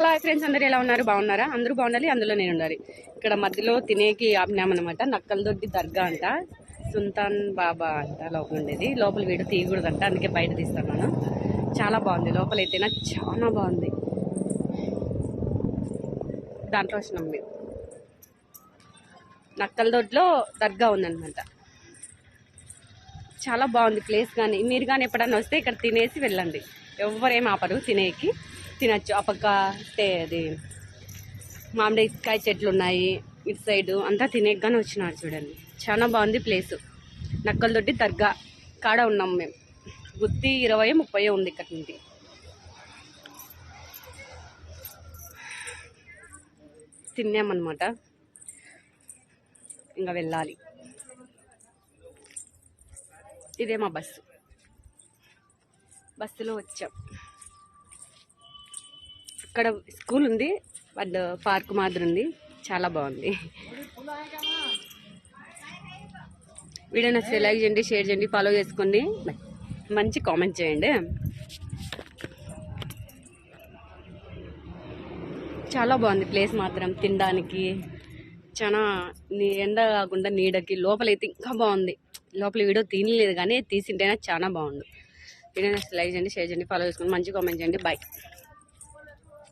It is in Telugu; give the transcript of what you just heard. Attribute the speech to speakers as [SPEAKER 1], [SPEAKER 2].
[SPEAKER 1] హలో ఫ్రెండ్స్ అందరు ఎలా ఉన్నారు? బాగున్నారా? అందరూ బాగుండాలి అందులో నేను ఉండాలి ఇక్కడ మధ్యలో తినేకి ఆపినామన్నమాట. నక్కల దొడ్డి దర్గా అంట సుల్తాన్ బాబా అంట లోపల ఉండేది. లోపల వీడు తీయకూడదంట అందుకే బయట తీస్తున్నాను చాలా బాగుంది. లోపల అయితేనా చాలా బాగుంది. దాంట్లో వచ్చినాం మేము. నక్కల దొడ్లో దర్గా ఉందన్నమాట. చాలా బాగుంది ప్లేస్ కానీ. మీరు కానీ ఎప్పుడన్నా వస్తే ఇక్కడ తినేసి వెళ్ళండి. ఎవరేం ఆపరు తినేకి. తినచ్చు. ఆ పక్క తే అది మామిడికాయ చెట్లు ఉన్నాయి. ఇటు సైడు అంతా తినేగానే వచ్చినారు చూడండి. చాలా బాగుంది ప్లేస్. నక్కల దర్గా కాడ ఉన్నాం మేము. గుత్తి ఇరవై ముప్పై ఉంది ఇక్కడ నుండి. తిన్నామన్నమాట. ఇంకా వెళ్ళాలి. ఇదే మా బస్సు. బస్సులో వచ్చాం. ఇక్కడ స్కూల్ ఉంది. అండ్ పార్క్ మాదిరి ఉంది. చాలా బాగుంది. వీడియో నచ్చితే లైక్ చేయండి షేర్ చేయండి ఫాలో చేసుకోండి. మంచి కామెంట్ చేయండి. చాలా బాగుంది ప్లేస్ మాత్రం తినడానికి. చాలా నీ- ఎండ కాకుండా నీడకి లోపలైతే ఇంకా బాగుంది. లోపల వీడియో తినలేదు కానీ తీసింటేనే చాలా బాగుంది. వీడియో నచ్చితే లైక్ చేయండి షేర్ చేయండి ఫాలో చేసుకోండి. మంచి కామెంట్ చేయండి. బాయ్